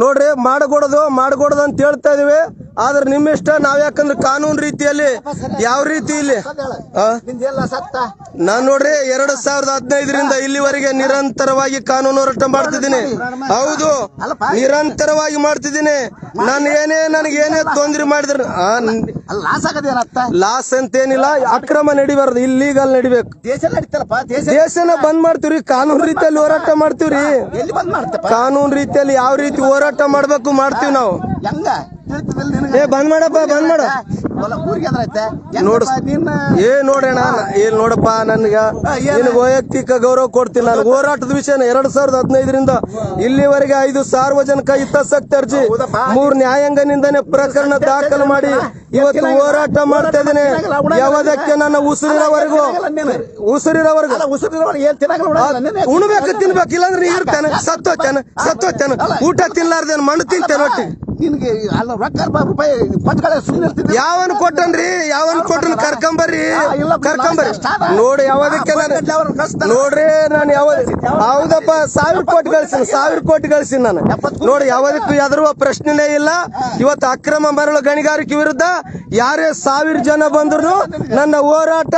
ನೋಡ್ರಿ ಮಾಡಿಕೊಡೋದು ಮಾಡಿಕೊಡೋದು ಅಂತ ಹೇಳ್ತಾ ಇದೀವಿ. ಆದ್ರೆ ನಿಮ್ಮ ಇಷ್ಟ ನಾವ್ ಯಾಕಂದ್ರೆ ಕಾನೂನು ರೀತಿಯಲ್ಲಿ ಯಾವ ರೀತಿ ಇಲ್ಲಿ ನಾನ್ ನೋಡ್ರಿ ಎರಡ್ ಸಾವಿರದ ಹದಿನೈದರಿಂದ ಇಲ್ಲಿವರೆಗೆ ನಿರಂತರವಾಗಿ ಕಾನೂನು ಹೋರಾಟ ಮಾಡ್ತಿದ್ದೀನಿ. ಹೌದು, ನಿರಂತರವಾಗಿ ಮಾಡ್ತಿದ್ದೀನಿ. ನಾನು ಏನೇ, ನನಗೆ ಏನೇ ತೊಂದ್ರೆ ಮಾಡಿದ್ರು ಲಾಸ್ ಅಂತ ಏನಿಲ್ಲ ಅಕ್ರಮ ನಡಿಬಾರ್ದು ಇಲ್ಲಿಗಲ್ ನಡಿಬೇಕು. ದೇಶನ ಬಂದ್ ಮಾಡ್ತೀವ್ರಿ, ಕಾನೂನು ರೀತಿಯಲ್ಲಿ ಹೋರಾಟ ಮಾಡ್ತೀವ್ರಿ. ಕಾನೂನು ರೀತಿಯಲ್ಲಿ ಯಾವ ರೀತಿ ಹೋರಾಟ ಮಾಡ್ಬೇಕು ಮಾಡ್ತೀವಿ ನಾವು. ಏ ಬಂದ್ ಮಾಡಪ್ಪ ಬಂದ್ ಮಾಡ. ನೋಡು. ಏ ನೋಡೋಣ ಏನ್ ನೋಡಪ್ಪ ನನ್ಗ ನಿನ್ ವೈಯಕ್ತಿಕ ಗೌರವ ಕೊಡ್ತೀನಿ. ನಾನು ಹೋರಾಟದ ವಿಷಯನ ಎರಡ್ ಸಾವಿರದ ಹದಿನೈದರಿಂದ ಇಲ್ಲಿವರೆಗೆ ಐದು ಸಾರ್ವಜನಿಕ ಹಿತಾಸಕ್ತಿ ಅರ್ಜಿ ಮೂರ್ ನ್ಯಾಯಾಂಗನಿಂದನೇ ಪ್ರಕರಣ ದಾಖಲು ಮಾಡಿ ಇವತ್ತು ಹೋರಾಟ ಮಾಡ್ತಾ ಇದ್ದೇನೆ. ಯಾವದಕ್ಕೆ ನನ್ನ ಉಸಿರಿನವರೆಗೂ? ಉಸಿರಿನವರೆಗೂ? ಉಣ್ಬೇಕು ತಿನ್ಬೇಕು ಇಲ್ಲಾಂದ್ರೆ ನೀ ಇರ್ತಾನೆ. ಸತ್ತೋತಾನೆ ಸತ್ತೋತಾನೆ ಊಟ ತಿನ್ಲಾರ್ದೇನು ಮಣ್ಣು ತಿಂತೇನೆ ಒಟ್ಟಿಗೆ ನಿನ್ಗೆ ಅಲ್ಲ ರೊಕ್ಕ ರೂಪಾಯಿ ಕೊಟ್ಕೊಳ್ಳೆ ಸುಮ್ಮನೆ ಯಾವನ್ ಕೊಟ್ಟನ್ರಿ? ಯಾವನ್ ಕೊಟ್ಟನ್ ಕರ್ಕೊಂಬರ್ರಿ? ಕರ್ಕೊಂಬರ್ರಿ? ನೋಡಿ ಯಾವದಕ್ಕೆ. ನೋಡ್ರಿ ನಾನು ಯಾವ ಹೌದಪ್ಪ ಸಾವಿರ ಕೋಟಿ ಗಳಿಸಿನ ಸಾವಿರ ಕೋಟಿ ಗಳಿಸಿನ ನಾನು. ನೋಡಿ ಯಾವದಕ್ಕೂ ಎದರುವ ಪ್ರಶ್ನೆನೇ ಇಲ್ಲ. ಇವತ್ತು ಅಕ್ರಮ ಮರಳು ಗಣಿಗಾರಿಕೆ ವಿರುದ್ಧ ಯಾರೇ ಸಾವಿರ ಜನ ಬಂದ್ರು ನನ್ನ ಹೋರಾಟ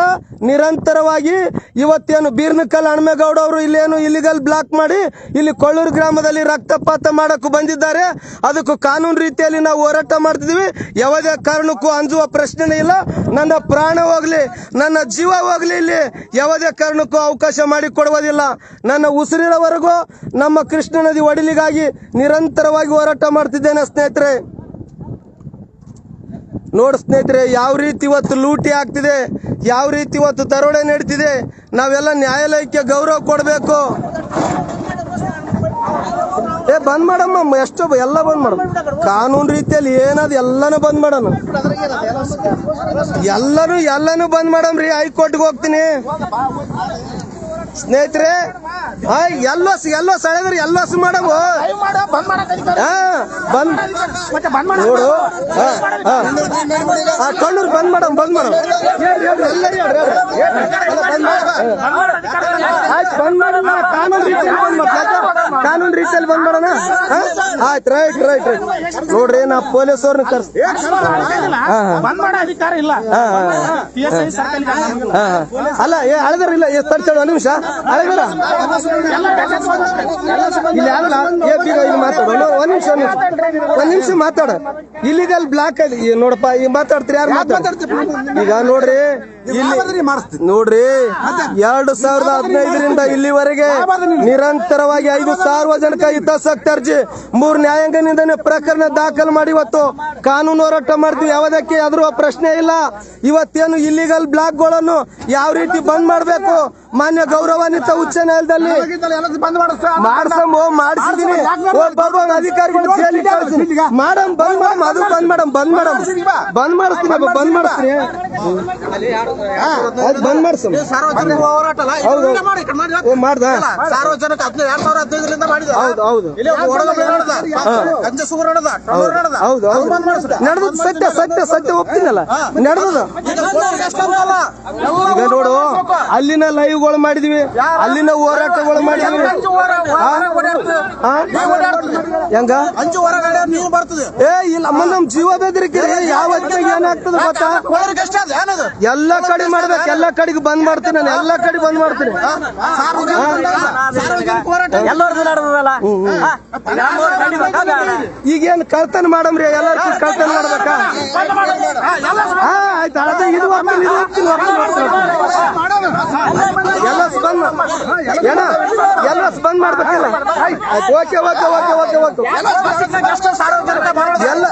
ನಿರಂತರವಾಗಿ ಇವತ್ತೇನು ಬೀರ್ನಕಲ್ ಹಣಮೇಗೌಡ ಅವರು ಇಲ್ಲೇನು ಇಲ್ಲಿಗಲ್ ಬ್ಲಾಕ್ ಮಾಡಿ ಇಲ್ಲಿ ಕೊಳ್ಳೂರು ಗ್ರಾಮದಲ್ಲಿ ರಕ್ತಪಾತ ಮಾಡಕ್ಕೂ ಬಂದಿದ್ದಾರೆ. ಅದಕ್ಕೂ ಕಾನೂನು ರೀತಿಯಲ್ಲಿ ನಾವು ಹೋರಾಟ ಮಾಡ್ತಿದೀವಿ ಯಾವುದೇ ಕಾರಣಕ್ಕೂ ಅಂಜುವ ಪ್ರಶ್ನೆನೇ ಇಲ್ಲ. ನನ್ನ ಪ್ರಾಣ ಹೋಗ್ಲಿ, ನನ್ನ ಜೀವ ಹೋಗ್ಲಿ ಇಲ್ಲಿ ಯಾವುದೇ ಕಾರಣಕ್ಕೂ ಅವಕಾಶ ಮಾಡಿ ಕೊಡುವುದಿಲ್ಲ. ನನ್ನ ಉಸಿರಿನವರೆಗೂ ನಮ್ಮ ಕೃಷ್ಣ ನದಿ ಒಡಿಲಿಗಾಗಿ ನಿರಂತರವಾಗಿ ಹೋರಾಟ ಮಾಡ್ತಿದ್ದೇನೆ ಸ್ನೇಹಿತರೆ. ನೋಡ್ ಸ್ನೇಹಿತರೆ, ಯಾವ ರೀತಿ ಇವತ್ತು ಲೂಟಿ ಆಗ್ತಿದೆ, ಯಾವ ರೀತಿ ಇವತ್ತು ದರೋಡೆ ನಡೀತಿದೆ, ನಾವೆಲ್ಲ ನ್ಯಾಯಾಲಯಕ್ಕೆ ಗೌರವ ಕೊಡಬೇಕು. ಏ, ಬಂದ್ ಮಾಡಮ್ಮ, ಎಷ್ಟು ಎಲ್ಲ ಬಂದ್ ಮಾಡ. ಕಾನೂನು ರೀತಿಯಲ್ಲಿ ಏನದು ಎಲ್ಲಾನು ಬಂದ್ ಮಾಡೋಣ. ಎಲ್ಲಾನು ಎಲ್ಲಾನು ಬಂದ್ ಮಾಡಮ್ರಿ, ಹೈಕೋರ್ಟ್ಗೆ ಹೋಗ್ತೀನಿ. ಸ್ನೇಹಿತರೆ ಎಲ್ಲೋಸ್ ಎಲ್ಲೋಸ್ ಹೇಳಿದ್ರೆ ಎಲ್ಲೋಸ್ ಮಾಡವು ಮಾಡ ಮಾಡ ನೋಡು ಕಣ್ಣೂರ್ ಬಂದ್ ಮಾಡಮ್ ಬಂದ್ ಮಾಡಮ್ ಆಯ್ತು ಬಂದ್ ಕಾನೂನು ರೀತಿಯಲ್ಲಿ ಬಂದ್ ಕಾನೂನು ರೀತಿಯಲ್ಲಿ ಬಂದ್ ಮಾಡೋಣ ಹಾ? ಆಯ್ತು ರೈಟ್ ರೈಟ್ ರೈಟ್ ನೋಡ್ರಿ ನಾ ಪೊಲೀಸ್ ಅವ್ರನ್ನ ಕರ್ಸ್ ಬಂದ್ ಮಾಡೋ ಅಧಿಕಾರ ಇಲ್ಲ. ಅಲ್ಲ ಏ ಅಳದ್ರ ಇಲ್ಲ ಎಷ್ಟು ಒಂದ್ ನಿಮಿಷ. ಅಳದ್ರ ಇಲ್ಲಿ. ಯಾರಲ್ಲ? ಏ ಬೀಗ ಇಲ್ಲಿ ಮಾತಾಡು. ಒಂದ್ ನಿಮಿಷ ಒಂದ್ ನಿಮಿಷ. ಮಾತಾಡ. ಇಲ್ಲಿಗಲ್ ಬ್ಲಾಕ್ ಅಲ್ಲಿ. ಈ ನೋಡಪ್ಪ ಈಗ ಮಾತಾಡ್ತೀರಿ ಯಾರು ಮಾತಾಡ್ತೀರಿ? ಈಗ ನೋಡ್ರಿ ಇಲ್ಲಿ ನೋಡ್ರಿ ಎರಡು ಸಾವಿರದ ಹದಿನೈದರಿಂದ ಇಲ್ಲಿವರೆಗೆ ನಿರಂತರವಾಗಿ ಐದು ಸಾರ್ವಜನಿಕ ಹಿತಾಸಕ್ತಿ ಅರ್ಜಿ ಮೂರ್ ನ್ಯಾಯಾಂಗನಿಂದನೇ ಪ್ರಕರಣ ದಾಖಲು ಮಾಡಿ ಇವತ್ತು ಕಾನೂನು ಹೋರಾಟ ಮಾಡ್ತೀವಿ. ಯಾವುದಕ್ಕೆ ಅದ್ರ ಪ್ರಶ್ನೆ ಇಲ್ಲ. ಇವತ್ತೇನು ಇಲ್ಲಿಗಲ್ ಬ್ಲಾಕ್ಗಳನ್ನು ಯಾವ ರೀತಿ ಬಂದ್ ಮಾಡಬೇಕು? ಮಾನ್ಯ ಗೌರವಾನ್ವಿತ ಉಚ್ಚ ನ್ಯಾಯಾಲಯದಲ್ಲಿ ಮಾಡಿಸಿದೀನಿ ಒಬ್ಬೊಬ್ಬ ಅಧಿಕಾರಿಗಳು ಜೈಲಿಗೆ. ಮಾಡಮ್ ಬಂದ್ ಮಾಡಮ್ ಅದು ಬಂದ್ ಮಾಡಮ್ ಬಂದ್ ಮಾಡಮ್ ಬಂದ್ ಮಾಡಿಸ್ತೀನಿ ಬಂದ್ ಮಾಡಿಸ್ತೀನಿ. ಅದು ಬಂದ್ ಮಾಡ್ಸಮ್ ಸಾರ್ವಜನಿಕ ಹೋರಾಟ ಮಾಡ್ದ. ಸಾರ್ವಜನಿಕ ಹದಿನೈದು ಎರಡ್ ಸಾವಿರದ ಹದಿನೈದರಿಂದ ಮಾಡಿದ ಹೌದು ಹೌದು. ನಡೆದ ಹೌದು. ಹೌದು ಸತ್ಯ ಸತ್ಯ ಸತ್ಯ ಒಪ್ತೀನಲ್ಲ? ನಡೆದದ ಈಗ ನೋಡು ಅಲ್ಲಿನ ಲೈವ್ಗಳು ಮಾಡಿದ್ವಿ. ಅಲ್ಲಿನ ಹೋರಾಟಗಳು ಮಾಡಿದ್ವಿ. ಹೆಂಗ? ಏ ಇಲ್ಲ ನಮ್ ಜೀವ ಬೆದರಿಕೆ ಯಾವ ಏನಾಗ್ತದ ಏನಾಗ್ತದೆ ಗೊತ್ತಾ? ಎಲ್ಲ ಕಡೆ ಮಾಡ್ಬೇಕು ಎಲ್ಲ ಕಡೆಗೆ ಬಂದ್ ಮಾಡ್ತೀನಿ ನಾನು ಎಲ್ಲ ಕಡೆ ಬಂದ್ ಮಾಡ್ತೀನಿ. ಏನ್ ಈಗೇನ್ ಕಳ್ತನ ಮಾಡಮ್ರಿ ಎಲ್ಲರೂ ಕಳ್ತನ ಮಾಡ್ಬೇಕಾ? ಹಾ ಆಯ್ತು ಅದ ಇದು. ಎಲ್ಲ ಸ್ಪಂದ ಏನ? ಬಂದ್ ಮಾಡ್ಬೇಕಲ್ಲ okay okay okay okay okay. ಎಲ್ಲ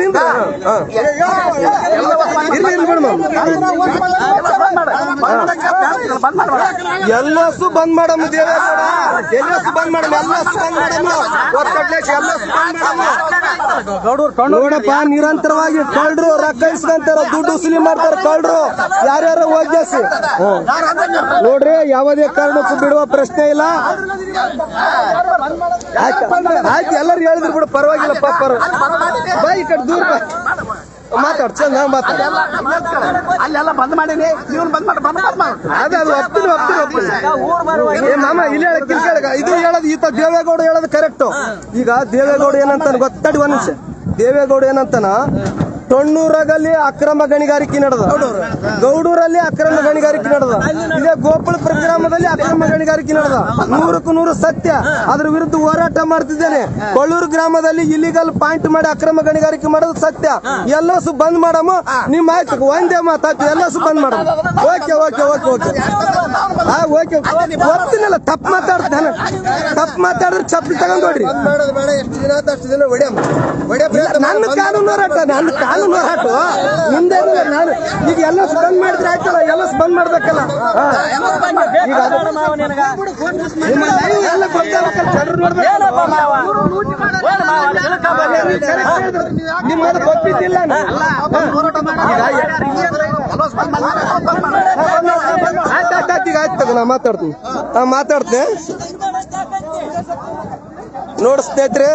ನಿಂದ್ರು. ಇರ್ಲಿ, ಇರ್ಲಿ ಬಿಡು. ಎಲ್ಲಸು ಬಂದ್ ಮಾಡಮ್ಮ ದೇವೇಗೌಡ ಎಲ್ಲಸು ಬಂದ್ ಮಾಡಮ್ಮ ಎಲ್ಲಸು ಬಂದ್ ಮಾಡಮ್ಮ ಒತ್ತಡ್ಲೇಶ್ ಎಲ್ಲಸು ಬಂದ್ ಮಾಡಮ್ಮ ನಿರಂತರವಾಗಿ ಕಳ್ರು, ರೊಕ್ಕ ಇಸ್ಕೊಂತಾರ ದುಡ್ಡು ಉಸುಲಿ ಮಾಡ್ತಾರ ಕಳ್ರು. ಯಾರ್ಯಾರು ಹೋಗ್ಯಾಸಿ ನೋಡ್ರಿ, ಯಾವುದೇ ಕಾರಣಕ್ಕೂ ಬಿಡುವ ಪ್ರಶ್ನೆ ಇಲ್ಲ. ಆಯ್ತು ಎಲ್ಲರೂ ಹೇಳಿದ್ರು ಬಿಡು, ಪರವಾಗಿಲ್ಲ ಪಾಪ ಬಾ ಈ ಕಡೆ ದೂರ ಮಾತಾಡ್ ಚಂದ ಮಾತಾಡ. ಅಲ್ಲೆಲ್ಲ ಬಂದ್ ಮಾಡೀನಿ ನೀವು ಬಂದ್ ಮಾಡಿ ಬಂದ್ ಬಂದ್ ಮಾಡಿ ಅದೇ ಅದು ಒಪ್ತೀನಿ ಒಪ್ತೀನಿ ಒಪ್ತೀನಿ. ಏ ಮಾಮ ಇಲ್ಲಿ ಇದು ಹೇಳೋದು ಈತ ದೇವೇಗೌಡ ಹೇಳೋದು ಕರೆಕ್ಟ್ ಈಗ ದೇವೇಗೌಡ ಏನಂತಾನ ಗೊತ್ತಾಡಿ ಒಂದ್ ನಿಮಿಷ. ದೇವೇಗೌಡ ಏನಂತಾನ? ತೊಣ್ಣೂರಾಗಲ್ಲಿ ಅಕ್ರಮ ಗಣಿಗಾರಿಕೆ ನಡೆದ. ಗೌಡೂರಲ್ಲಿ ಅಕ್ರಮ ಗಣಿಗಾರಿಕೆ ನಡೆದ. ಇದೇ ಗೋಪುಳ ಪ್ರಗ್ರಾಮದಲ್ಲಿ ಅಕ್ರಮ ಗಣಿಗಾರಿಕೆ ನಡೆದ. ನೂರಕ್ಕೂ ನೂರು ಸತ್ಯ. ಅದ್ರ ವಿರುದ್ಧ ಹೋರಾಟ ಮಾಡ್ತಿದ್ದೇನೆ. ಕೊಳ್ಳೂರು ಗ್ರಾಮದಲ್ಲಿ ಇಲ್ಲಿಗಲ್ ಪಾಯಿಂಟ್ ಮಾಡಿ ಅಕ್ರಮ ಗಣಿಗಾರಿಕೆ ಮಾಡೋದು ಸತ್ಯ. ಎಲ್ಲಸು ಬಂದ್ ಮಾಡಮ್ಮ. ನಿಮ್ಮ ಆಯ್ತು. ಒಂದೇ ಮಾತಾಯ್ತು ಎಲ್ಲಸು ಬಂದ್ ಮಾಡಮ್ಮ. Okay okay okay okay. Okay ಗೊತ್ತಿನಲ್ಲ ತಪ್ಪು ಮಾತಾಡ್ತಾನ ತಪ್ಪು ಮಾತಾಡಿದ್ರೆ ಚಪ್ಪಲಿ ತಗೊಂಡ್ ನೋಡ್ರಿ ಮಾಡೋದು ಬೇಡ ಎಷ್ಟು ದಿನ ಆತ ಅಷ್ಟು ದಿನ ಹೊಡ್ಯಮ್ಮ ಹೊಡ್ಯ ಇಲ್ಲ, ನನ್ನ ಕಾನೂನು ಹೋರಾಟ ನನ್ನ ಕಾನೂನು ಹೋರಾಟ ಮುಂದೆ ನಾನು. ಈಗ ಎಲ್ಲ ಬಂದ್ ಮಾಡಿದ್ರೆ ಆಯ್ತಲ್ಲ ಎಲ್ಲ ಬಂದ್ ಮಾಡ್ಬೇಕಲ್ಲ ಹಾ. ಈಗ ಅದು- ನಿಮ್ಮ live ಎಲ್ಲ ಗೊತ್ತಾಗ್ಬೇಕಲ್ಲ, ಜನರು ನೋಡ್ಬೇಕು. ನಿಮ್ಮದು ಗೊತ್ತಿದ್ದಿಲ್ಲ ನಾನು. ಈಗ ಆಯ್ತು ಆಯ್ತು ಆಯ್ತು ಈಗ ಆಯ್ತು ತಗೋ, ನಾ ಮಾತಾಡ್ತೀನಿ. ನಾ ಮಾತಾಡ್ತೀನಿ. ನೋಡ್ ಸ್ನೇಹಿತರೆ.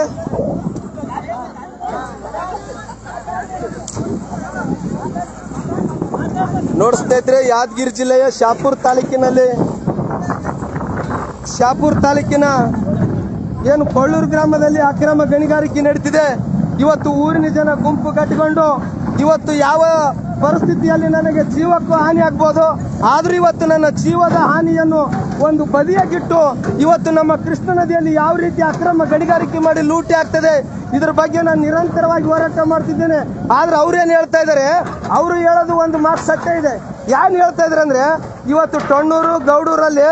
ನೋಡ್ ಸ್ನೇಹಿತರೆ, ಯಾದಗಿರಿ ಜಿಲ್ಲೆಯ ಶಾಪುರ್ ತಾಲೂಕಿನಲ್ಲಿ ಶಾಪುರ್ ತಾಲೂಕಿನ ಏನು ಕೊಳ್ಳೂರು ಗ್ರಾಮದಲ್ಲಿ ಅಕ್ರಮ ಗಣಿಗಾರಿಕೆ ನಡೀತಿದೆ. ಇವತ್ತು ಊರಿನ ಜನ ಗುಂಪು ಕಟ್ಟಿಕೊಂಡು, ಇವತ್ತು ಯಾವ ಪರಿಸ್ಥಿತಿಯಲ್ಲಿ ನನಗೆ ಜೀವಕ್ಕೂ ಹಾನಿ ಆಗ್ಬೋದು. ಆದ್ರೂ ಇವತ್ತು ನನ್ನ ಜೀವದ ಹಾನಿಯನ್ನು ಒಂದು ಬದಿಯಾಗಿಟ್ಟು ಇವತ್ತು ನಮ್ಮ ಕೃಷ್ಣ ನದಿಯಲ್ಲಿ ಯಾವ ರೀತಿ ಅಕ್ರಮ ಗಣಿಗಾರಿಕೆ ಮಾಡಿ ಲೂಟಿ ಆಗ್ತದೆ, ಇದ್ರ ಬಗ್ಗೆ ನಾನು ನಿರಂತರವಾಗಿ ಹೋರಾಟ ಮಾಡ್ತಿದ್ದೇನೆ. ಆದ್ರೆ ಅವ್ರೇನ್ ಹೇಳ್ತಾ ಇದ್ದಾರೆ ಅವರು ಹೇಳೋದು ಒಂದು ಮಾತು ಸತ್ಯ ಇದೆ. ಯಾನ್ ಹೇಳ್ತಾ ಇದ್ದಾರೆ ಅಂದ್ರೆ, ಇವತ್ತು ಟೊಣ್ಣೂರು, ಗೌಡೂರಲ್ಲಿ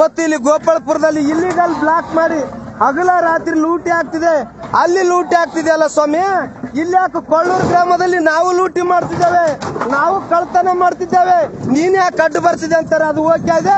ಮತ್ತು ಇಲ್ಲಿ ಗೋಪಾಳಪುರದಲ್ಲಿ ಇಲ್ಲಿಗಲ್ ಬ್ಲಾಕ್ ಮಾಡಿ ಹಗಲ ರಾತ್ರಿ ಲೂಟಿ ಆಗ್ತಿದೆ. ಅಲ್ಲಿ ಲೂಟಿ ಆಗ್ತಿದೆ ಅಲ್ಲ ಸ್ವಾಮಿ? ಇಲ್ಲಿ ಯಾಕೆ ಕೊಳ್ಳೂರು ಗ್ರಾಮದಲ್ಲಿ ನಾವು ಲೂಟಿ ಮಾಡ್ತಿದ್ದೇವೆ? ನಾವು ಕಳ್ತನ ಮಾಡ್ತಿದ್ದೇವೆ. ನೀನ್ ಯಾಕೆ ಕಡ್ಡು ಬರ್ತಿದೆ ಅಂತಾರೆ? ಅದು ಓಕೆ ಇದೆ